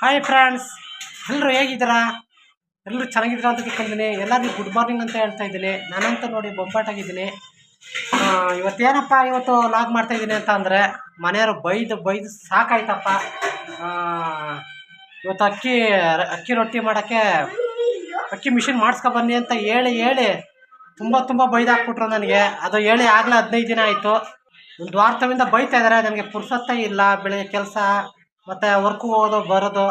Hi friends ಎಲ್ಲರೂ ಹೇಗಿದ್ದೀರಾ? ಎಲ್ಲರೂ ಚೆನ್ನಾಗಿದ್ದೀರಾ ಅಂತ ತಿಳ್ಕೊಂಡಿದ್ದೀನಿ. ಎಲ್ಲರಿಗೂ ಗುಡ್ ಮಾರ್ನಿಂಗ್ ಅಂತ ಹೇಳ್ತಾ ಇದ್ದೀನಿ. ನಾನಂತೂ ನೋಡಿ ಬೊಂಬಾಟಾಗಿದ್ದೀನಿ. ಇವತ್ತೇನಪ್ಪ ಇವತ್ತು ಲಾಗ್ ಮಾಡ್ತಾ ಇದ್ದೀನಿ ಅಂತ ಅಂದರೆ, ಮನೆಯವರು ಬೈದು ಬೈದು ಸಾಕಾಯ್ತಪ್ಪ. ಇವತ್ತು ಅಕ್ಕಿ ಅಕ್ಕಿ ರೊಟ್ಟಿ ಮಾಡೋಕ್ಕೆ ಅಕ್ಕಿ ಮಿಷಿನ್ ಬನ್ನಿ ಅಂತ ಹೇಳಿ ಹೇಳಿ ತುಂಬ ತುಂಬ ಬೈದಾಕ್ಬಿಟ್ರು ನನಗೆ. ಅದು ಹೇಳಿ ಆಗಲೇ ಹದಿನೈದು ದಿನ ಆಯಿತು. ಒಂದು ವಾರ್ತವಿಂದ ಬೈತಾ ಇದ್ದಾರೆ. ನನಗೆ ಪುರ್ಸತ್ತೇ ಇಲ್ಲ. ಬೆಳಗ್ಗೆ ಕೆಲಸ ಮತ್ತು ವರ್ಕು ಹೋಗೋದು, ಬರೋದು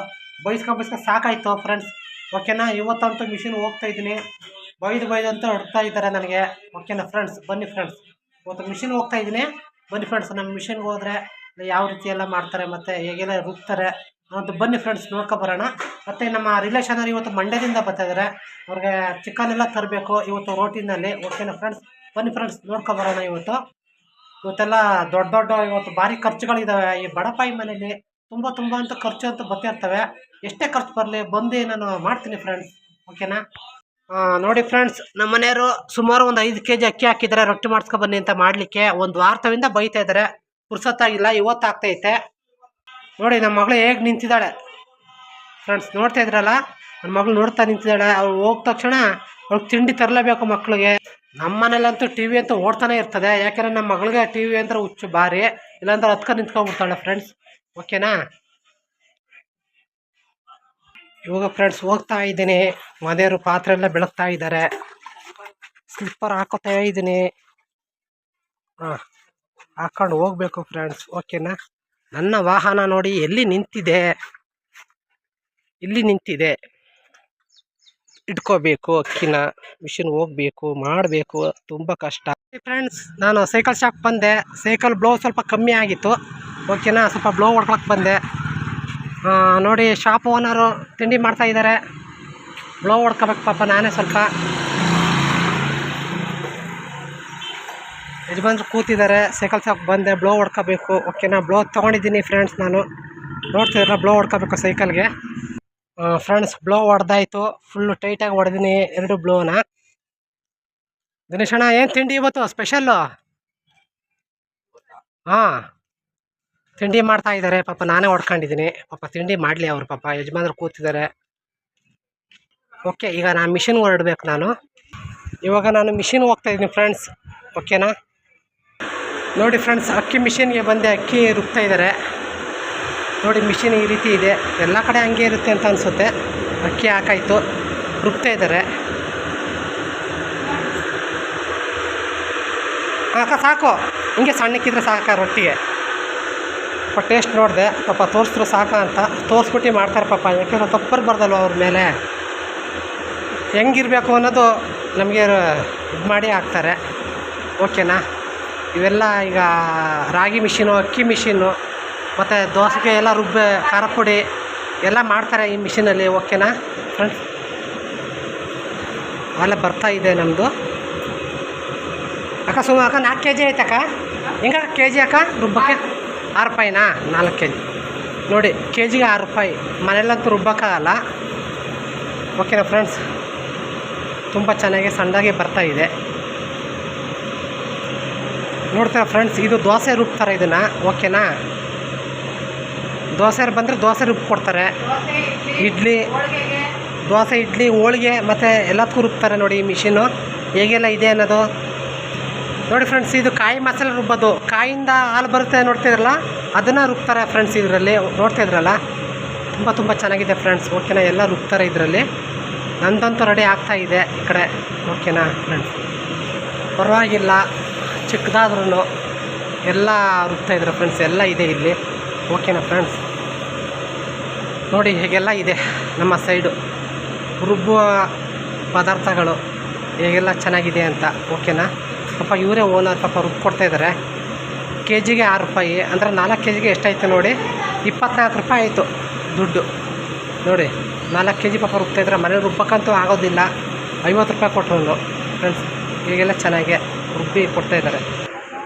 ಬೈಸ್ಕೊ ಬೈಸ್ಕೊ ಸಾಕಾಯಿತು ಫ್ರೆಂಡ್ಸ್ ಓಕೆನಾ ಇವತ್ತಂತೂ ಮಿಷಿನ್ ಹೋಗ್ತಾ ಇದ್ದೀನಿ. ಬೈದು ಬೈದು ಅಂತ ಹೊಡ್ತಾ ಇದ್ದಾರೆ ನನಗೆ. ಓಕೆನಾ ಫ್ರೆಂಡ್ಸ್ ಬನ್ನಿ ಫ್ರೆಂಡ್ಸ್ ಇವತ್ತು ಮಿಷಿನ್ ಹೋಗ್ತಾ ಇದ್ದೀನಿ. ಬನ್ನಿ ಫ್ರೆಂಡ್ಸ್ ನಮ್ಮ ಮಿಷಿನ್ಗೆ ಹೋದರೆ ಯಾವ ರೀತಿ ಎಲ್ಲ ಮಾಡ್ತಾರೆ, ಮತ್ತು ಹೇಗೆಲ್ಲ ರುಬ್ತಾರೆ ಅಂತ ಬನ್ನಿ ಫ್ರೆಂಡ್ಸ್ ನೋಡ್ಕೊ ಬರೋಣ. ಮತ್ತು ನಮ್ಮ ರಿಲೇಷನರು ಇವತ್ತು ಮಂಡ್ಯದಿಂದ ಬರ್ತಾ ಇದ್ದಾರೆ. ಅವ್ರಿಗೆ ಚಿಕನ್ ಎಲ್ಲ ತರಬೇಕು ಇವತ್ತು ರೋಟಿನಲ್ಲಿ ಓಕೆನಾ ಫ್ರೆಂಡ್ಸ್ ಬನ್ನಿ ಫ್ರೆಂಡ್ಸ್ ನೋಡ್ಕೊ ಬರೋಣ ಇವತ್ತು. ಇವತ್ತೆಲ್ಲ ದೊಡ್ಡ ದೊಡ್ಡ ಇವತ್ತು ಭಾರಿ ಖರ್ಚುಗಳಿದ್ದಾವೆ ಈ ಬಡಪಾಯಿ ಮನೇಲಿ ತುಂಬ ತುಂಬ ಅಂತ ಖರ್ಚು ಅಂತ ಬರ್ತಿರ್ತವೆ. ಎಷ್ಟೇ ಖರ್ಚು ಬರಲಿ ಬಂದು ನಾನು ಮಾಡ್ತೀನಿ ಫ್ರೆಂಡ್ಸ್ ಓಕೆನಾ ನೋಡಿ ಫ್ರೆಂಡ್ಸ್ ನಮ್ಮ ಮನೆಯವರು ಸುಮಾರು ಒಂದು ಐದು ಕೆ ಜಿ ಅಕ್ಕಿ ಹಾಕಿದ್ದಾರೆ. ರೊಟ್ಟಿ ಮಾಡಿಸ್ಕೊ ಬನ್ನಿ ಅಂತ ಮಾಡಲಿಕ್ಕೆ. ಒಂದು ವಾರದಿಂದ ಬೈತಾ ಇದ್ದಾರೆ. ಪುರ್ಸತ್ತಾಗಿಲ್ಲ ಇವತ್ತು ಆಗ್ತೈತೆ ನೋಡಿ ನಮ್ಮ ಮಗಳು ಹೇಗೆ ನಿಂತಿದ್ದಾಳೆ. ಫ್ರೆಂಡ್ಸ್ ನೋಡ್ತಾ ಇದ್ರಲ್ಲ? ನನ್ನ ಮಗಳು ನೋಡ್ತಾ ನಿಂತಿದ್ದಾಳೆ. ಅವ್ರು ಹೋಗ್ ತಕ್ಷಣ ಅವ್ಳಿಗೆ ತಿಂಡಿ ತರಲೇಬೇಕು ಮಕ್ಕಳಿಗೆ ನಮ್ಮ ಮನೇಲಂತೂ ಟಿ ವಿ ಅಂತೂ ಓಡ್ತಾನೆ ಇರ್ತದೆ. ಯಾಕೆಂದರೆ ನಮ್ಮ ಮಗಳಿಗೆ ಟಿ ವಿ ಅಂದ್ರೆ ಹುಚ್ಚು, ಭಾರಿ. ಇಲ್ಲಾಂದ್ರೆ ಹತ್ಕೊಂಡು ನಿಂತ್ಕೊಂಡ್ಬಿಡ್ತಾಳೆ ಫ್ರೆಂಡ್ಸ್ ಓಕೆನಾ? ಇವಾಗ ಫ್ರೆಂಡ್ಸ್ ಹೋಗ್ತಾ ಇದ್ದೀನಿ. ಮನೆಯವರು ಪಾತ್ರೆ ಎಲ್ಲ ಬೆಳಗ್ತಾ ಇದ್ದಾರೆ. ಸ್ಲಿಪ್ಪರ್ ಹಾಕೋತಾ ಇದ್ದೀನಿ. ಹಾಂ, ಹಾಕೊಂಡು ಹೋಗ್ಬೇಕು ಫ್ರೆಂಡ್ಸ್ ಓಕೆನಾ? ನನ್ನ ವಾಹನ ನೋಡಿ ಎಲ್ಲಿ ನಿಂತಿದೆ? ಇಲ್ಲಿ ನಿಂತಿದೆ. ಇಟ್ಕೋಬೇಕು ಅಕ್ಕಿನ. ಮಿಷಿನ್ ಹೋಗ್ಬೇಕು, ಮಾಡಬೇಕು. ತುಂಬ ಕಷ್ಟ. ಫ್ರೆಂಡ್ಸ್ ನಾನು ಸೈಕಲ್ ಶಾಪ್ ಬಂದೆ. ಸೈಕಲ್ ಬ್ಲೌಸ್ ಸ್ವಲ್ಪ ಕಮ್ಮಿ ಆಗಿತ್ತು. ಓಕೆನಾ? ಸ್ವಲ್ಪ ಬ್ಲೋ ಹೊಡ್ಕೊಳಕ್ಕೆ ಬಂದೆ. ನೋಡಿ ಶಾಪ್ ಓನರು ತಿಂಡಿ ಮಾಡ್ತಾ ಇದ್ದಾರೆ ಬ್ಲೋ ಹೊಡ್ಕೋಬೇಕು ಪಾಪ ನಾನೇ ಸ್ವಲ್ಪ. ಯಜಮಾನ್ರು ಕೂತಿದ್ದಾರೆ. ಸೈಕಲ್ ಶಾಪ್ ಬಂದೆ. ಬ್ಲೋ ಹೊಡ್ಕೋಬೇಕು. ಓಕೆನಾ? ಬ್ಲೋ ತೊಗೊಂಡಿದ್ದೀನಿ ಫ್ರೆಂಡ್ಸ್ ನಾನು. ನೋಡ್ತಿದ್ರ ಬ್ಲೋ ಹೊಡ್ಕೋಬೇಕು ಸೈಕಲ್ಗೆ ಫ್ರೆಂಡ್ಸ್ ಬ್ಲೋ ಹೊಡೆದಾಯ್ತು. ಫುಲ್ಲು ಟೈಟಾಗಿ ಹೊಡೆದೀನಿ. ಎರಡು ಬ್ಲೋನ ದಿನೇಶಣ್ಣ, ಏನು ತಿಂಡಿ ಇವತ್ತು? ಸ್ಪೆಷಲ್ಲು ಹಾಂ. ತಿಂಡಿ ಮಾಡ್ತಾ ಇದ್ದಾರೆ. ಪಾಪ ನಾನೇ ಹೊಡ್ಕೊಂಡಿದ್ದೀನಿ. ಪಾಪ ತಿಂಡಿ ಮಾಡಲಿ ಅವರು ಪಾಪ. ಯಜಮಾನ್ರು ಕೂತಿದ್ದಾರೆ. ಓಕೆ ಈಗ ನಾನು ಮಿಷಿನ್ ಹೊರಡ್ಬೇಕು ನಾನು. ಇವಾಗ ನಾನು ಮಿಷಿನ್ ಹೋಗ್ತಾ ಇದ್ದೀನಿ ಫ್ರೆಂಡ್ಸ್ ಓಕೆನಾ ನೋಡಿ ಫ್ರೆಂಡ್ಸ್ ಅಕ್ಕಿ ಮಿಷಿನ್ಗೆ ಬಂದೆ. ಅಕ್ಕಿ ರುಬ್ತಾ ಇದ್ದಾರೆ. ನೋಡಿ ಮಿಷಿನ್ ಈ ರೀತಿ ಇದೆ. ಎಲ್ಲ ಕಡೆ ಹಂಗೆ ಇರುತ್ತೆ ಅಂತ ಅನಿಸುತ್ತೆ. ಅಕ್ಕಿ ಹಾಕಾಯಿತು. ರುಬ್ತಾ ಇದ್ದಾರೆ. ಹಾಕ, ಸಾಕು. ಹಿಂಗೆ ಸಣ್ಣಕ್ಕಿದ್ರೆ ಸಾಕ ರೊಟ್ಟಿಗೆ? ಪಾಪ ಟೇಸ್ಟ್ ನೋಡಿದೆ, ಪಾಪ ತೋರಿಸಿದ್ರು ಸಾಕ ಅಂತ. ತೋರಿಸ್ಬಿಟ್ಟು ಮಾಡ್ತಾರೆ ಪಾಪ. ಯಾಕೆಂದ್ರೆ ತಪ್ಪರ್ಬಾರ್ದಲ್ವ ಅವ್ರ ಮೇಲೆ. ಹೆಂಗಿರಬೇಕು ಅನ್ನೋದು ನಮಗೆ ಇದು ಮಾಡಿ ಹಾಕ್ತಾರೆ. ಓಕೆನಾ? ಇವೆಲ್ಲ ಈಗ ರಾಗಿ ಮಿಷಿನು, ಅಕ್ಕಿ ಮಿಷಿನ್ನು ಮತ್ತು ದೋಸೆಗೆ ಎಲ್ಲ ರುಬ್ಬೆ, ಖಾರ ಪುಡಿ ಎಲ್ಲ ಮಾಡ್ತಾರೆ ಈ ಮಿಷಿನಲ್ಲಿ. ಓಕೆನಾ? ಫ್ರೆಂಡ್ಸ್ ಅಲ್ಲ, ಬರ್ತಾ ಇದೆ ನಮ್ಮದು ಅಕ್ಕ ಸುಮ್ಮ ಅಕ್ಕ ನಾಲ್ಕು ಕೆ ಜಿ ಐತಕ್ಕ? ಹೆಂಗ ಕೆ ಜಿ ಅಕ್ಕ? ರುಬ್ಬಕ್ಕೆ? ಆರು ರೂಪಾಯಿನಾ? ನಾಲ್ಕು ಕೆ ಜಿ ನೋಡಿ ಕೆ ಜಿಗೆ ಆರು ರೂಪಾಯಿ. ಮನೆಯಲ್ಲಂತೂ ರುಬ್ಬಕ್ಕಾಗಲ್ಲ ಓಕೆನಾ ಫ್ರೆಂಡ್ಸ್? ತುಂಬ ಚೆನ್ನಾಗಿ ಸಣ್ಣದಾಗಿ ಬರ್ತಾ ಇದೆ. ನೋಡ್ತೀರಾ ಫ್ರೆಂಡ್ಸ್, ಇದು ದೋಸೆ ರುಬ್ತಾರೆ ಇದನ್ನು. ಓಕೆನಾ? ದೋಸೆ ಬಂದರೆ ದೋಸೆ ರುಬ್ಬಿ ಕೊಡ್ತಾರೆ. ಇಡ್ಲಿ, ದೋಸೆ, ಇಡ್ಲಿ, ಹೋಳಿಗೆ ಮತ್ತು ಎಲ್ಲದಕ್ಕೂ ರುಬ್ತಾರೆ ನೋಡಿ ಈ ಮಿಷಿನ್ನು. ಹೇಗೆಲ್ಲ ಇದೆ ಅನ್ನೋದು ನೋಡಿ ಫ್ರೆಂಡ್ಸ್ ಇದು ಕಾಯಿ ಮಸಾಲೆ ರುಬ್ಬೋದು. ಕಾಯಿಂದ ಹಾಲು ಬರುತ್ತೆ ನೋಡ್ತಿದ್ರಲ್ಲ? ಅದನ್ನು ರುಬ್ತಾರೆ ಫ್ರೆಂಡ್ಸ್ ಇದರಲ್ಲಿ. ನೋಡ್ತಾ ಇದ್ರಲ್ಲ? ತುಂಬ ತುಂಬ ಚೆನ್ನಾಗಿದೆ ಫ್ರೆಂಡ್ಸ್ ಓಕೆನಾ ಎಲ್ಲ ರುಬ್ತಾರೆ ಇದರಲ್ಲಿ. ನಂದಂತೂ ರೆಡಿ ಆಗ್ತಾ ಇದೆ ಈ ಕಡೆ. ಓಕೆನಾ ಫ್ರೆಂಡ್ಸ್ ಪರವಾಗಿಲ್ಲ. ಚಿಕ್ಕದಾದ್ರೂ ಎಲ್ಲ ರುಬ್ತಾ ಇದ್ದಾರೆ ಫ್ರೆಂಡ್ಸ್ ಎಲ್ಲ ಇದೆ ಇಲ್ಲಿ. ಓಕೆನಾ ಫ್ರೆಂಡ್ಸ್ ನೋಡಿ, ಹೇಗೆಲ್ಲ ಇದೆ ನಮ್ಮ ಸೈಡು ರುಬ್ಬುವ ಪದಾರ್ಥಗಳು ಹೇಗೆಲ್ಲ ಚೆನ್ನಾಗಿದೆ ಅಂತ. ಓಕೆನಾ ಪಾಪ ಇವರೇ ಓನರ್ ಪಾಪ ರುಬ್ಬು ಕೊಡ್ತಾ ಇದ್ದಾರೆ ಕೆ ಜಿಗೆ ಆರು ರೂಪಾಯಿ, ಅಂದರೆ ನಾಲ್ಕು ಕೆ ಜಿಗೆ ಎಷ್ಟಾಯಿತು ನೋಡಿ? ಇಪ್ಪತ್ನಾಲ್ಕು ರೂಪಾಯಿ ಆಯಿತು ದುಡ್ಡು. ನೋಡಿ, ನಾಲ್ಕು ಕೆ ಜಿ ಪಾಪ ರುಬ್ತಾಯಿದ್ರೆ ಮನೇಲಿ ರುಬ್ಬಕ್ಕಂತೂ ಆಗೋದಿಲ್ಲ. ಐವತ್ತು ರೂಪಾಯಿ ಕೊಟ್ಟರು ಫ್ರೆಂಡ್ಸ್ ಈಗೆಲ್ಲ ಚೆನ್ನಾಗೆ ರುಬ್ಬಿ ಕೊಡ್ತಾ ಇದ್ದಾರೆ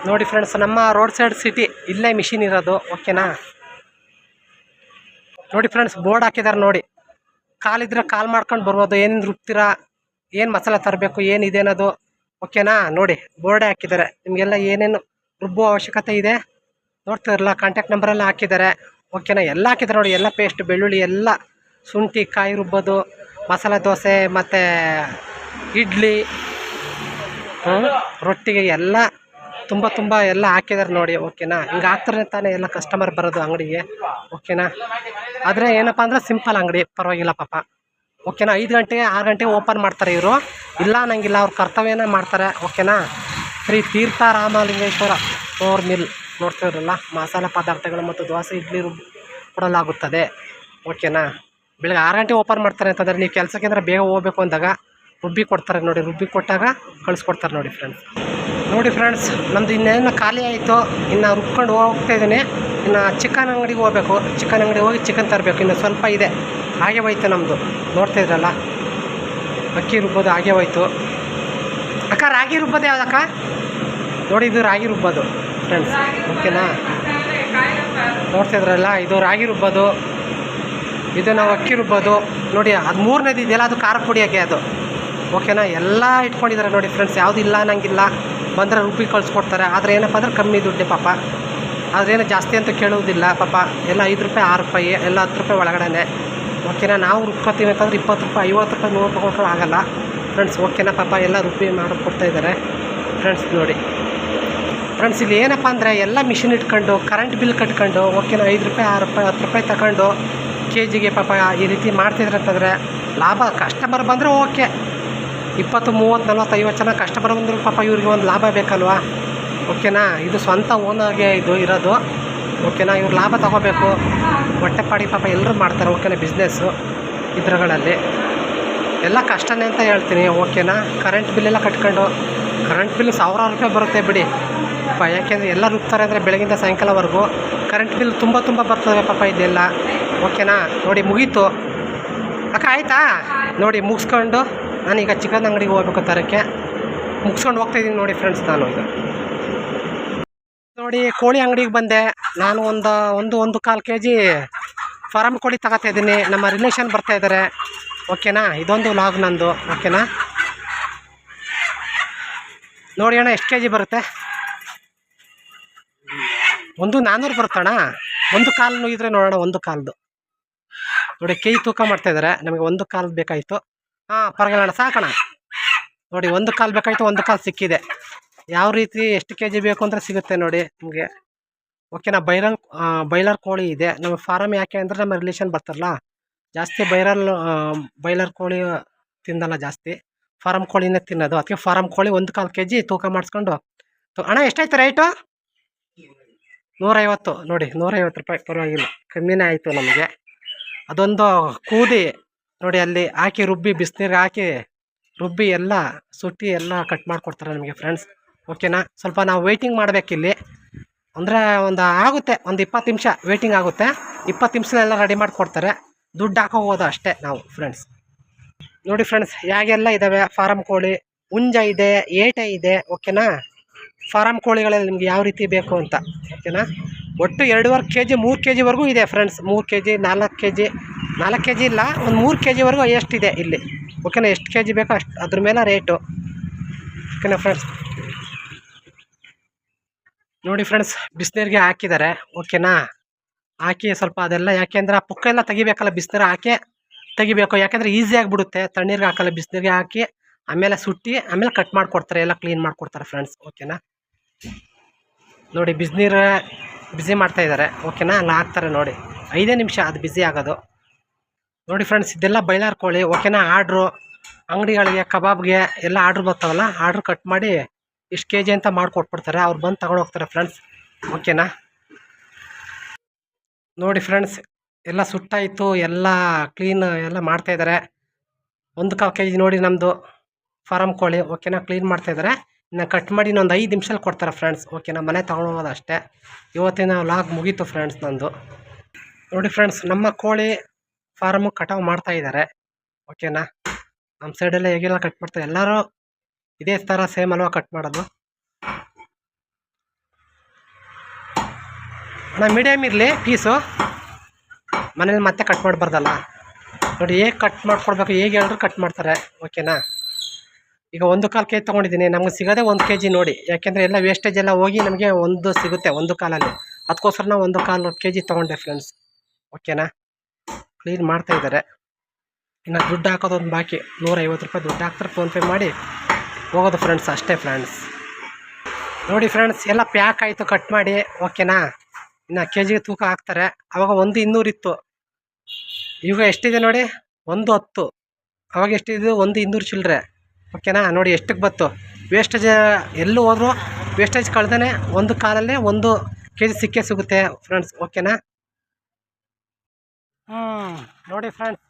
ನೋಡಿ ಫ್ರೆಂಡ್ಸ್ ನಮ್ಮ ರೋಡ್ ಸೈಡ್ ಸಿಟಿ ಇಲ್ಲೇ ಮಿಷಿನ್ ಇರೋದು ಓಕೆನಾ ನೋಡಿ ಫ್ರೆಂಡ್ಸ್ ಬೋರ್ಡ್ ಹಾಕಿದ್ದಾರೆ ನೋಡಿ. ಕಾಲಿದ್ರೆ ಕಾಲ್ ಮಾಡ್ಕೊಂಡು ಬರ್ಬೋದು ಏನೇನು ರುಬ್ತೀರಾ, ಏನು ಮಸಾಲೆ ತರಬೇಕು ಏನಿದೆ ಅನ್ನೋದು ಓಕೆನಾ? ನೋಡಿ, ಬೋರ್ಡೇ ಹಾಕಿದ್ದಾರೆ. ನಿಮಗೆಲ್ಲ ಏನೇನು ರುಬ್ಬೋ ಅವಶ್ಯಕತೆ ಇದೆ? ನೋಡ್ತಿರಲ್ಲ ಕಾಂಟ್ಯಾಕ್ಟ್ ನಂಬರೆಲ್ಲ ಹಾಕಿದ್ದಾರೆ. ಓಕೆನಾ? ಎಲ್ಲ ಹಾಕಿದ್ದಾರೆ ನೋಡಿ, ಎಲ್ಲ ಪೇಸ್ಟ್ ಬೆಳ್ಳುಳ್ಳಿ ಎಲ್ಲ, ಶುಂಠಿ, ಕಾಯಿ ರುಬ್ಬೋದು, ಮಸಾಲೆ ದೋಸೆ, ಮತ್ತು ಇಡ್ಲಿ ರೊಟ್ಟಿಗೆ ಎಲ್ಲ, ತುಂಬ ತುಂಬ ಎಲ್ಲ ಹಾಕಿದ್ದಾರೆ ನೋಡಿ, ಓಕೆನಾ? ಹಿಂಗೆ ಹಾಕ್ತಾರೆ ತಾನೇ ಎಲ್ಲ ಕಸ್ಟಮರ್ ಬರೋದು ಅಂಗಡಿಗೆ, ಓಕೆನಾ? ಆದರೆ ಏನಪ್ಪ ಅಂದರೆ ಸಿಂಪಲ್ ಅಂಗಡಿ, ಪರವಾಗಿಲ್ಲ ಪಾಪ. ಓಕೆನಾ? ಐದು ಗಂಟೆಗೆ, ಆರು ಗಂಟೆಗೆ ಓಪನ್ ಮಾಡ್ತಾರೆ ಇವರು. ಇಲ್ಲ ಅನ್ನಂಗಿಲ್ಲ ಅವ್ರ ಕರ್ತವ್ಯನ ಮಾಡ್ತಾರೆ. ಓಕೆನಾ? ಶ್ರೀ ತೀರ್ಥ ರಾಮಲಿಂಗೇಶ್ವರ ಮಿಲ್. ನೋಡ್ತಿದ್ರಲ್ಲ ಮಸಾಲೆ ಪದಾರ್ಥಗಳು ಮತ್ತು ದೋಸೆ, ಇಡ್ಲಿ ಕೊಡಲಾಗುತ್ತದೆ. ಓಕೆನಾ? ಬೆಳಗ್ಗೆ ಆರು ಗಂಟೆ ಓಪನ್ ಮಾಡ್ತಾರೆ ಅಂತಂದರೆ ನೀವು ಕೆಲಸಕ್ಕೆ ಅಂದರೆ ಬೇಗ ಹೋಗ್ಬೇಕು ಅಂದಾಗ ರುಬ್ಬಿ ಕೊಡ್ತಾರೆ ನೋಡಿ. ರುಬ್ಬಿ ಕೊಟ್ಟಾಗ ಕಳಿಸ್ಕೊಡ್ತಾರೆ ನೋಡಿ ಫ್ರೆಂಡ್ಸ್ ನೋಡಿ ಫ್ರೆಂಡ್ಸ್ ನಮ್ಮದು ಇನ್ನೇನು ಖಾಲಿ ಆಯಿತು. ಇನ್ನು ರುಬ್ಕೊಂಡು ಹೋಗ್ತಾ ಇದ್ದೀನಿ. ಇನ್ನು ಚಿಕನ್ ಅಂಗಡಿಗೆ ಹೋಗ್ಬೇಕು. ಚಿಕನ್ ಅಂಗಡಿಗೆ ಹೋಗಿ ಚಿಕನ್ ತರಬೇಕು. ಇನ್ನು ಸ್ವಲ್ಪ ಇದೆ. ಹಾಗೆ ಹೋಯ್ತು ನಮ್ಮದು ನೋಡ್ತಾ ಇದ್ರಲ್ಲ? ಅಕ್ಕಿ ರುಬ್ಬೋದು, ಹಾಗೆ ಹೋಯ್ತು. ಅಕ್ಕ, ರಾಗಿ ರುಬ್ಬೋದು ಯಾವುದಕ್ಕ ನೋಡಿ, ಇದು ರಾಗಿ ರುಬ್ಬೋದು ಫ್ರೆಂಡ್ಸ್ ಓಕೆನಾ? ನೋಡ್ತಾ ಇದ್ರಲ್ಲ, ಇದು ರಾಗಿ ರುಬ್ಬೋದು. ಇದು ನಾವು ಅಕ್ಕಿ ರುಬ್ಬೋದು. ನೋಡಿ, ಅದು ಮೂರನೇದು ಇದೆಯಲ್ಲ, ಅದು ಖಾರ ಪುಡಿಯಾಗೆ ಅದು. ಓಕೆನಾ? ಎಲ್ಲ ಇಟ್ಕೊಂಡಿದ್ದಾರೆ ನೋಡಿ ಫ್ರೆಂಡ್ಸ್ ಯಾವುದು ಇಲ್ಲ ಅನ್ನಂಗಿಲ್ಲ. ಬಂದರೆ ರುಬ್ಬಿ ಕಳಿಸ್ಕೊಡ್ತಾರೆ. ಆದರೆ ಏನಪ್ಪ ಅಂದ್ರೆ ಕಮ್ಮಿ ದುಡ್ಡೆ ಪಾಪ. ಆದ್ರೇನು ಜಾಸ್ತಿ ಅಂತ ಕೇಳುವುದಿಲ್ಲ ಪಾಪ. ಎಲ್ಲ ಐದು ರೂಪಾಯಿ, ಆರು ರೂಪಾಯಿ, ಎಲ್ಲ ಹತ್ತು ರೂಪಾಯಿ ಒಳಗಡೆ ಓಕೆನಾ? ನಾವು ರುಬ್ಕೋತೀವಿ ಅಂತಂದ್ರೆ ಇಪ್ಪತ್ತು ರೂಪಾಯಿ, ಐವತ್ತು ರೂಪಾಯಿ ನೂರು ರೂಪಾಯಿ ಆಗಲ್ಲ. ಫ್ರೆಂಡ್ಸ್ ಓಕೆನಾ ಪಾಪ? ಎಲ್ಲ ರುಬ್ಬಿ ಮಾಡಿ, ಕೊಡ್ತಾ ಇದ್ದಾರೆ. ಫ್ರೆಂಡ್ಸ್ ನೋಡಿ. ಫ್ರೆಂಡ್ಸ್ ಇಲ್ಲಿ ಏನಪ್ಪ ಅಂದರೆ ಎಲ್ಲ ಮಿಷಿನ್ ಇಟ್ಕೊಂಡು ಕರೆಂಟ್ ಬಿಲ್ ಕಟ್ಕೊಂಡು, ಓಕೆನಾ, ಐದು ರೂಪಾಯಿ, ಆರು ರೂಪಾಯಿ, ಹತ್ತು ರೂಪಾಯಿ ತಗೊಂಡು ಕೆ ಜಿಗೆ ಪಾಪ ಈ ರೀತಿ ಮಾಡ್ತಿದ್ರೆ ಅಂತಂದರೆ ಲಾಭ ಕಸ್ಟಮರ್ ಬಂದರೆ ಓಕೆ. ಇಪ್ಪತ್ತು, ಮೂವತ್ತು, ನಲ್ವತ್ತು, ಐವತ್ತು ಜನ ಕಸ್ಟಮರ್ ಬಂದರೂ ಪಾಪ ಇವ್ರಿಗೆ ಒಂದು ಲಾಭ ಬೇಕಲ್ವಾ? ಓಕೆನಾ? ಇದು ಸ್ವಂತ ಓನಾಗೆ ಇದು ಇರೋದು. ಓಕೆನಾ ಇವ್ರು ಲಾಭ ತಗೋಬೇಕು. ಹೊಟ್ಟೆಪಾಡಿ ಪಾಪ ಎಲ್ಲರೂ ಮಾಡ್ತಾರೆ ಓಕೆನಾ ಬಿಸ್ನೆಸ್ಸು ಇದ್ರಗಳಲ್ಲಿ. ಎಲ್ಲ ಕಷ್ಟನೇ ಅಂತ ಹೇಳ್ತೀನಿ ಓಕೆನಾ ಕರೆಂಟ್ ಬಿಲ್ಲೆಲ್ಲ ಕಟ್ಕೊಂಡು ಕರೆಂಟ್ ಬಿಲ್ ಸಾವಿರಾರು ರೂಪಾಯಿ ಬರುತ್ತೆ ಬಿಡಿ. ಪಾಪ ಯಾಕೆಂದರೆ ಎಲ್ಲ ರುಬ್ತಾರೆ ಅಂದರೆ ಬೆಳಗಿಂದ ಸಾಯಂಕಾಲವರೆಗೂ ಕರೆಂಟ್ ಬಿಲ್ ತುಂಬ ತುಂಬ ಬರ್ತದೆ ಪಾಪ ಇದೆಲ್ಲ. ಓಕೆನಾ ನೋಡಿ, ಮುಗೀತು. ಅಕ್ಕ, ಆಯಿತಾ? ನೋಡಿ, ಮುಗಿಸ್ಕೊಂಡು, ನಾನೀಗ ಚಿಕನ್ ಅಂಗಡಿಗೆ ಹೋಗ್ಬೇಕು ತರಕ್ಕೆ. ಮುಗಿಸ್ಕೊಂಡು ಹೋಗ್ತಾಯಿದ್ದೀನಿ ನೋಡಿ ಫ್ರೆಂಡ್ಸ್ ನಾನು ಈಗ. ನೋಡಿ ಕೋಳಿ ಅಂಗಡಿಗೆ ಬಂದೆ. ನಾನು ಒಂದು ಒಂದು ಒಂದು ಕಾಲು ಕೆ ಜಿ ಫಾರಮ್ ಕೋಳಿ ತಗೋತಾ ಇದ್ದೀನಿ. ನಮ್ಮ ರಿಲೇಷನ್ ಬರ್ತಾ ಇದ್ದಾರೆ ಓಕೆನಾ ಇದೊಂದು ಲಾಗ್ ನಂದು. ಓಕೆನಾ ನೋಡಿ ಅಣ್ಣ, ಎಷ್ಟು ಕೆ ಜಿ ಬರುತ್ತೆ? ಒಂದು ನಾನ್ನೂರು ಬರುತ್ತಣ್ಣ. ಒಂದು ಕಾಲು ಇದ್ರೆ ನೋಡೋಣ, ಒಂದು ಕಾಲ್ದು. ನೋಡಿ, ಕೈ ತೂಕ ಮಾಡ್ತಾ ಇದ್ದಾರೆ ನಮಗೆ ಒಂದು ಕಾಲು ಬೇಕಾಯಿತು. ಹಾಂ, ಪರವಾಗಿಲ್ಲ ಸಾಕಣ್ಣ. ನೋಡಿ, ಒಂದು ಕಾಲು ಬೇಕಾಯಿತು, ಒಂದು ಕಾಲು ಸಿಕ್ಕಿದೆ. ಯಾವ ರೀತಿ ಎಷ್ಟು ಕೆ ಜಿ ಬೇಕು ಅಂದರೆ ಸಿಗುತ್ತೆ ನೋಡಿ ನಿಮಗೆ. ಓಕೆನಾ ಬೈರಲ್ ಬೈಲರ್ ಕೋಳಿ ಇದೆ. ನಮ್ಮ ಫಾರಮ್ ಯಾಕೆ ಅಂದರೆ ನಮ್ಮ ರಿಲೇಷನ್ ಬರ್ತಾರಲ್ಲ. ಜಾಸ್ತಿ ಬೈರಲ್ ಬೈಲರ್ ಕೋಳಿ ತಿಂದಲ್ಲ ಜಾಸ್ತಿ. ಫಾರಮ್ ಕೋಳಿನೇ ತಿನ್ನೋದು. ಅದಕ್ಕೆ ಫಾರಮ್ ಕೋಳಿ ಒಂದು ಕಾಲು ಕೆ ಜಿ ತೂಕ ಮಾಡಿಸ್ಕೊಂಡು ಅಣ್ಣ ಎಷ್ಟಾಯ್ತು ರೈಟು ನೂರೈವತ್ತು. ನೋಡಿ, ನೂರೈವತ್ತು ರೂಪಾಯಿ ಪರವಾಗಿಲ್ಲ. ಕಮ್ಮಿನೇ ಆಯಿತು ನಮಗೆ. ಅದೊಂದು ಕೂದಿ ನೋಡಿ ಅಲ್ಲಿ ಹಾಕಿ ರುಬ್ಬಿ, ಬಿಸಿನೀರಿಗೆ ಹಾಕಿ ರುಬ್ಬಿ ಎಲ್ಲ ಸುಟ್ಟಿ ಎಲ್ಲ ಕಟ್ ಮಾಡಿಕೊಡ್ತಾರೆ ನಮಗೆ ಫ್ರೆಂಡ್ಸ್ ಓಕೆನಾ? ಸ್ವಲ್ಪ ನಾವು ವೆಯ್ಟಿಂಗ್ ಮಾಡಬೇಕಿಲ್ಲಿ ಅಂದರೆ ಒಂದು ಆಗುತ್ತೆ, ಒಂದು ಇಪ್ಪತ್ತು ನಿಮಿಷ ವೆಯ್ಟಿಂಗ್ ಆಗುತ್ತೆ. ಇಪ್ಪತ್ತು ನಿಮಿಷದಲ್ಲೆಲ್ಲ ರೆಡಿ ಮಾಡಿಕೊಡ್ತಾರೆ ದುಡ್ಡು ಹಾಕೋಬೋದು ಅಷ್ಟೇ ನಾವು ಫ್ರೆಂಡ್ಸ್ ನೋಡಿ ಫ್ರೆಂಡ್ಸ್ ಯಾಗೆಲ್ಲ ಇದ್ದಾವೆ ಫಾರಮ್ ಕೋಳಿ, ಹುಂಜ ಇದೆ, ಏಟೆ ಇದೆ, ಓಕೆನಾ? ಫಾರಮ್ ಕೋಳಿಗಳಲ್ಲಿ ನಿಮ್ಗೆ ಯಾವ ರೀತಿ ಬೇಕು ಅಂತ, ಓಕೆನಾ? ಒಟ್ಟು ಎರಡೂವರೆ ಕೆ ಜಿ ಮೂರು ಕೆ ಜಿವರೆಗೂ ಇದೆ ಫ್ರೆಂಡ್ಸ್ ಮೂರು ಕೆ ಜಿ ನಾಲ್ಕು ಕೆ ಜಿ ನಾಲ್ಕು ಕೆ ಜಿ ಇಲ್ಲ, ಒಂದು ಮೂರು ಕೆ ಜಿವರೆಗೂ ಎಷ್ಟಿದೆ ಇಲ್ಲಿ? ಓಕೆನಾ? ಎಷ್ಟು ಕೆ ಜಿ ಬೇಕೋ ಅಷ್ಟು, ಅದ್ರ ಮೇಲೆ ರೇಟು ಓಕೆನಾ ಫ್ರೆಂಡ್ಸ್ ನೋಡಿ ಫ್ರೆಂಡ್ಸ್ ಬಿಸಿನೀರಿಗೆ ಹಾಕಿದ್ದಾರೆ ಓಕೆನಾ ಹಾಕಿ ಸ್ವಲ್ಪ ಅದೆಲ್ಲ ಯಾಕೆಂದ್ರೆ ಆ ಪುಕ್ಕ ಎಲ್ಲ ತೆಗಿಬೇಕಲ್ಲ ಬಿಸಿನೀರು ಹಾಕಿ ತೆಗಿಬೇಕು. ಯಾಕೆಂದರೆ ಈಸಿ ಆಗಿಬಿಡುತ್ತೆ. ತಣ್ಣೀರಿಗೆ ಹಾಕಲ್ಲ ಬಿಸಿನೀರಿಗೆ ಹಾಕಿ ಆಮೇಲೆ ಸುಟ್ಟಿ ಆಮೇಲೆ ಕಟ್ ಮಾಡಿಕೊಡ್ತಾರೆ, ಎಲ್ಲ ಕ್ಲೀನ್ ಮಾಡಿಕೊಡ್ತಾರೆ ಫ್ರೆಂಡ್ಸ್ ಓಕೆನಾ ನೋಡಿ ಬಿಸಿನೀರು ಬಿಸಿ ಮಾಡ್ತಾ ಇದ್ದಾರೆ ಓಕೆನಾ ಅಲ್ಲಿ ಹಾಕ್ತಾರೆ ನೋಡಿ. ಐದೇ ನಿಮಿಷ ಅದು ಬಿಸಿ ಆಗೋದು. ನೋಡಿ ಫ್ರೆಂಡ್ಸ್ ಇದೆಲ್ಲ ಬೈಲಾರ್ ಕೋಳಿ ಓಕೆನಾ ಆರ್ಡ್ರು ಅಂಗಡಿಗಳಿಗೆ, ಕಬಾಬ್ಗೆ ಎಲ್ಲ ಆರ್ಡ್ರ್ ಬರ್ತಾವಲ್ಲ ಆರ್ಡ್ರ್ ಕಟ್ ಮಾಡಿ ಇಷ್ಟು ಕೆ ಜಿ ಅಂತ ಮಾಡಿಕೊಟ್ಬಿಡ್ತಾರೆ. ಅವ್ರು ಬಂದು ತಗೊಂಡು ಹೋಗ್ತಾರೆ ಫ್ರೆಂಡ್ಸ್ ಓಕೆನಾ ನೋಡಿ ಫ್ರೆಂಡ್ಸ್ ಎಲ್ಲ ಸುಟ್ಟಾಯಿತು, ಎಲ್ಲ ಕ್ಲೀನ್ ಎಲ್ಲ ಮಾಡ್ತಾಯಿದ್ದಾರೆ ಒಂದು ಕಾಲು ಕೆ ಜಿ ನೋಡಿ ನಮ್ಮದು ಫಾರಮ್ ಕೋಳಿ ಓಕೆನಾ ಕ್ಲೀನ್ ಮಾಡ್ತಾ ಇದ್ದಾರೆ ಇನ್ನು ಕಟ್ ಮಾಡಿ ಇನ್ನೊಂದು ಐದು ನಿಮಿಷದಲ್ಲಿ ಕೊಡ್ತಾರೆ ಫ್ರೆಂಡ್ಸ್ ಓಕೆನಾ ಮನೆ ತಗೊಂಡು ಹೋಗೋದು ಅಷ್ಟೇ. ಇವತ್ತಿನ ಲಾಗ್ ಮುಗೀತು ಫ್ರೆಂಡ್ಸ್ ನಂದು. ನೋಡಿ ಫ್ರೆಂಡ್ಸ್ ನಮ್ಮ ಕೋಳಿ ಫಾರಮು ಕಟಾವು ಮಾಡ್ತಾಯಿದ್ದಾರೆ ಓಕೆನಾ ನಮ್ಮ ಸೈಡೆಲ್ಲ ಹೇಗೆಲ್ಲ ಕಟ್ ಮಾಡ್ತಾರೆ? ಎಲ್ಲರೂ ಇದೇ ಥರ ಸೇಮ್ ಅಲ್ವಾ ಕಟ್ ಮಾಡೋದು? ಅಣ್ಣ ಮೀಡಿಯಮ್ ಇರಲಿ ಪೀಸು ಮನೇಲಿ ಮತ್ತೆ ಕಟ್ ಮಾಡಬಾರ್ದಲ್ಲ ನೋಡಿ, ಹೇಗೆ ಕಟ್ ಮಾಡ್ಕೊಡ್ಬೇಕು, ಹೇಗೆ ಹೇಳಿದ್ರು ಕಟ್ ಮಾಡ್ತಾರೆ ಓಕೆನಾ ಈಗ ಒಂದು ಕಾಲು ಕೆ ಜಿ ತೊಗೊಂಡಿದ್ದೀನಿ, ನಮ್ಗೆ ಸಿಗೋದೇ ಒಂದು ಕೆ ಜಿ ನೋಡಿ. ಯಾಕೆಂದರೆ ಎಲ್ಲ ವೇಸ್ಟೇಜ್ ಎಲ್ಲ ಹೋಗಿ ನಮಗೆ ಒಂದು ಸಿಗುತ್ತೆ, ಒಂದು ಕಾಲಲ್ಲಿ. ಅದಕ್ಕೋಸ್ಕರ ನಾವು ಒಂದು ಕಾಲು ಕೆ ಜಿ ತೊಗೊಂಡೆ ಫ್ರೆಂಡ್ಸ್ ಓಕೆನಾ ಕ್ಲೀನ್ ಮಾಡ್ತಾ ಇದ್ದಾರೆ. ಇನ್ನು ದುಡ್ಡು ಹಾಕೋದೊಂದು ಬಾಕಿ. ನೂರೈವತ್ತು ರೂಪಾಯಿ ದುಡ್ಡು ಹಾಕ್ತಾರೆ ಫೋನ್ಪೇ ಮಾಡಿ. ಹೋಗೋದು ಫ್ರೆಂಡ್ಸ್ ಅಷ್ಟೇ ಫ್ರೆಂಡ್ಸ್ ನೋಡಿ ಫ್ರೆಂಡ್ಸ್ ಎಲ್ಲ ಪ್ಯಾಕ್ ಆಯಿತು ಕಟ್ ಮಾಡಿ ಓಕೆನಾ ಇನ್ನು ಕೆ ಜಿಗೆ ತೂಕ ಹಾಕ್ತಾರೆ. ಅವಾಗ ಒಂದು ಇನ್ನೂರಿತ್ತು ಈಗ ಎಷ್ಟಿದೆ ನೋಡಿ? ಒಂದು ಹತ್ತು. ಅವಾಗ ಎಷ್ಟಿದ್ದು ಒಂದು ಇನ್ನೂರು ಚಿಲ್ಲರೆ ಓಕೆನಾ ನೋಡಿ ಎಷ್ಟಕ್ಕೆ ಬತ್ತು ವೇಸ್ಟೇಜ್ ಎಲ್ಲೂ ಹೋದ್ರು ವೇಸ್ಟೇಜ್ ಕಳ್ದೇ ಒಂದು ಕಾಲಲ್ಲೇ ಒಂದು ಕೆ ಜಿ ಸಿಕ್ಕೇ ಸಿಗುತ್ತೆ ಫ್ರೆಂಡ್ಸ್ ಓಕೆನಾ ಹ್ಞೂ ನೋಡಿ ಫ್ರೆಂಡ್ಸ್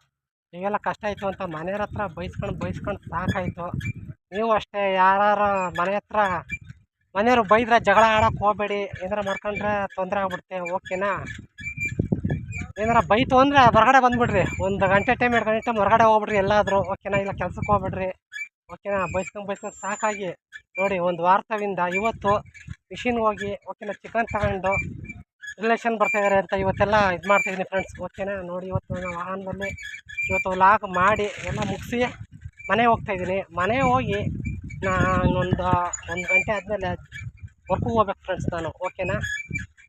ಈಗೆಲ್ಲ ಕಷ್ಟ ಆಯಿತು ಅಂತ ಮನೆಯವ್ರ ಹತ್ರ ಬೈಸ್ಕೊಂಡು ಬೈಸ್ಕೊಂಡು ಸಾಕಾಯಿತು. ನೀವು ಅಷ್ಟೇ ಯಾರು ಮನೆ ಹತ್ರ, ಮನೆಯವ್ರು ಬೈದ್ರೆ ಜಗಳ ಆಡೋಕೆ ಹೋಗಬೇಡಿ. ಏನಾರ ಮಾಡ್ಕೊಂಡ್ರೆ ತೊಂದರೆ ಆಗ್ಬಿಡುತ್ತೆ, ಓಕೆನಾ? ಏನಾರ ಬೈತು ಅಂದರೆ ಹೊರಗಡೆ ಬಂದುಬಿಡ್ರಿ. ಒಂದು ಗಂಟೆ ಟೈಮ್ ಎರಡು ಗಂಟೆ ಟೈಮ್ ಹೊರಗಡೆ ಹೋಗ್ಬಿಡ್ರಿ ಎಲ್ಲಾದರೂ, ಓಕೆನಾ? ಇಲ್ಲ ಕೆಲ್ಸಕ್ಕೆ ಹೋಗ್ಬಿಡ್ರಿ. ಓಕೆನಾ? ಬೈಸ್ಕೊಂಡು ಬೈಸ್ಕೊಂಡು ಸಾಕಾಗಿ. ನೋಡಿ, ಒಂದು ವಾರತವಿಂದ ಇವತ್ತು ಮಿಷಿನ್ ಹೋಗಿ, ಓಕೆನಾ ಚಿಕನ್ ತಗೊಂಡು ರಿಲೇಷನ್ ಬರ್ತಾಯಿದ್ದಾರೆ ಅಂತ ಇವತ್ತೆಲ್ಲ ಇದು ಮಾಡ್ತಿದ್ದೀನಿ ಫ್ರೆಂಡ್ಸ್ ಓಕೆನಾ? ನೋಡಿ, ಇವತ್ತು ನಾನು ವಾಹನದಲ್ಲಿ ಇವತ್ತು ಲಾಕ್ ಮಾಡಿ, ಎಲ್ಲ ಮುಗಿಸಿ ಮನೆ ಹೋಗ್ತಾಯಿದ್ದೀನಿ ಮನೆ ಹೋಗಿ ನಾನು ಒಂದು ಒಂದು ಗಂಟೆ ಆದಮೇಲೆ ವರ್ಕಿಗೆ ಹೋಗ್ಬೇಕು ಫ್ರೆಂಡ್ಸ್ ನಾನು ಓಕೆನಾ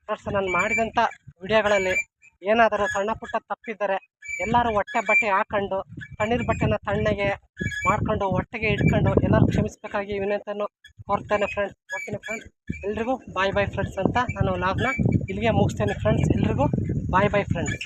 ಫ್ರೆಂಡ್ಸ್ ನಾನು ಮಾಡಿದಂಥ ವಿಡಿಯೋಗಳಲ್ಲಿ ಏನಾದರೂ ಸಣ್ಣ ಪುಟ್ಟ ತಪ್ಪಿದ್ದರೆ ಎಲ್ಲರೂ ಹೊಟ್ಟೆ ಬಟ್ಟೆ ಹಾಕೊಂಡು ತಣ್ಣೀರು ಬಟ್ಟೆನ ತಣ್ಣಗೆ ಮಾಡ್ಕೊಂಡು, ಹೊಟ್ಟೆಗೆ ಇಟ್ಕೊಂಡು ಎಲ್ಲರೂ ಕ್ಷಮಿಸಬೇಕಾಗಿ ವಿನಂತಿಯನ್ನು ಕೋರ್ತೇನೆ ಫ್ರೆಂಡ್ಸ್ ಓಕೆನಾ ಫ್ರೆಂಡ್ಸ್ ಎಲ್ರಿಗೂ ಬಾಯ್ ಬಾಯ್ ಫ್ರೆಂಡ್ಸ್ ಅಂತ ನಾನು ಲಾಗ್ನ ಇಲ್ಲಿಗೆ ಮುಗಿಸ್ತೇನೆ ಫ್ರೆಂಡ್ಸ್ ಎಲ್ರಿಗೂ ಬಾಯ್ ಬಾಯ್ ಫ್ರೆಂಡ್ಸ್